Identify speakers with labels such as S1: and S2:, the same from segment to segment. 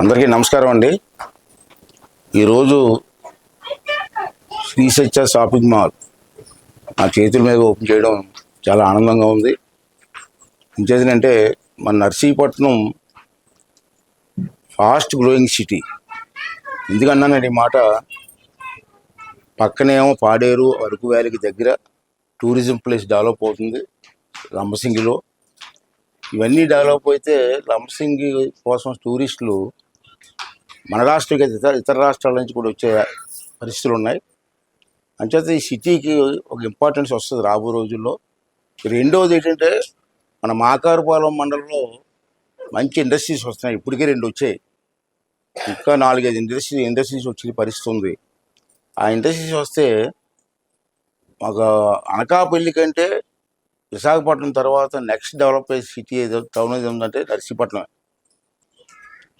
S1: అందరికీ నమస్కారం అండి. ఈరోజు శ్రీ సత్య షాపింగ్ మాల్ నా చేతుల మీద ఓపెన్ చేయడం చాలా ఆనందంగా ఉంది. ఇంకేంటంటే మన నర్సీపట్నం ఫాస్ట్ గ్రోయింగ్ సిటీ. ఎందుకన్నానండి మాట? పక్కనేమో పాడేరు అరకు వ్యాలీకి దగ్గర టూరిజం ప్లేస్ డెవలప్ అవుతుంది లంబసింగిలో. ఇవన్నీ డెవలప్ అయితే లంబసింగి కోసం టూరిస్టులు మన రాష్ట్రం ఇతర రాష్ట్రాల నుంచి కూడా వచ్చే పరిస్థితులు ఉన్నాయి. అంచేత ఈ సిటీకి ఒక ఇంపార్టెన్స్ వస్తుంది రాబో రోజుల్లో. రెండవది ఏంటంటే మన మాకారుపాలెం మండలంలో మంచి ఇండస్ట్రీస్ వస్తున్నాయి. ఇప్పటికే రెండు వచ్చాయి. ఇంకా నాలుగైదు ఇండస్ట్రీ ఇండస్ట్రీస్ వచ్చే పరిస్థితి ఉంది. ఆ ఇండస్ట్రీస్ వస్తే మాకు అనకాపల్లి కంటే విశాఖపట్నం తర్వాత నెక్స్ట్ డెవలప్ అయ్యే సిటీ ఏదో టౌన్ ఏదో ఉందంటే నర్సీపట్నం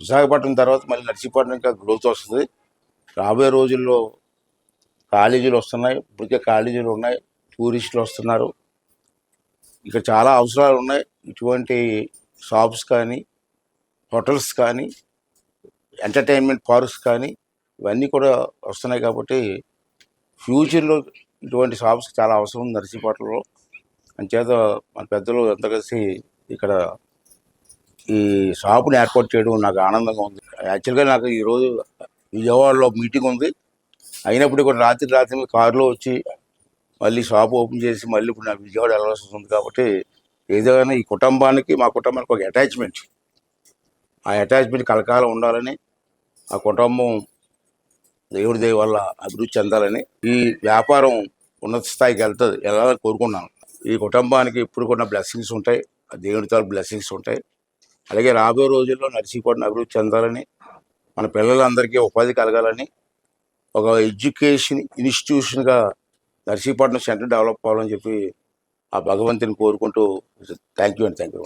S1: విశాఖపట్నం తర్వాత మళ్ళీ నర్సీపట్నం ఇంకా గ్రోత్ వస్తుంది. రాబోయే రోజుల్లో కాలేజీలు వస్తున్నాయి. ఇప్పటికే కాలేజీలు ఉన్నాయి. టూరిస్టులు వస్తున్నారు. ఇక చాలా అవసరాలు ఉన్నాయి. ఇటువంటి షాప్స్ కానీ హోటల్స్ కానీ ఎంటర్టైన్మెంట్ పార్క్స్ కానీ ఇవన్నీ కూడా వస్తున్నాయి కాబట్టి ఫ్యూచర్లో ఇటువంటి షాప్స్ చాలా అవసరం ఉంది నర్సీపట్నంలో. అంచేత మన పెద్దలు ఎంత కలిసి ఇక్కడ ఈ షాపుని ఏర్పాటు చేయడం నాకు ఆనందంగా ఉంది. యాక్చువల్గా నాకు ఈరోజు విజయవాడలో మీటింగ్ ఉంది. అయినప్పుడు కూడా రాత్రి రాత్రి కారులో వచ్చి మళ్ళీ షాప్ ఓపెన్ చేసి మళ్ళీ ఇప్పుడు నాకు విజయవాడ వెళ్ళాల్సి వస్తుంది కాబట్టి ఏదైనా ఈ కుటుంబానికి మా కుటుంబానికి ఒక అటాచ్మెంట్. ఆ అటాచ్మెంట్ కలకాలం ఉండాలని ఆ కుటుంబం దేవుడి దయ వల్ల అభివృద్ధి చెందాలని ఈ వ్యాపారం ఉన్నత స్థాయికి వెళ్తుంది. వెళ్ళాలని కోరుకున్నాను ఈ కుటుంబానికి ఇప్పుడు కూడా బ్లెస్సింగ్స్ ఉంటాయి. ఆ దేవుడి తాలూ బ్లెస్సింగ్స్ ఉంటాయి. అలాగే రాబోయే రోజుల్లో నర్సీపట్నం అభివృద్ధి చెందాలని మన పిల్లలందరికీ ఉపాధి కలగాలని ఒక ఎడ్యుకేషన్ ఇన్స్టిట్యూషన్గా నర్సీపట్నం సెంటర్ డెవలప్ అవ్వాలని చెప్పి ఆ భగవంతుని కోరుకుంటూ థ్యాంక్ యూ అండి థ్యాంక్ యూ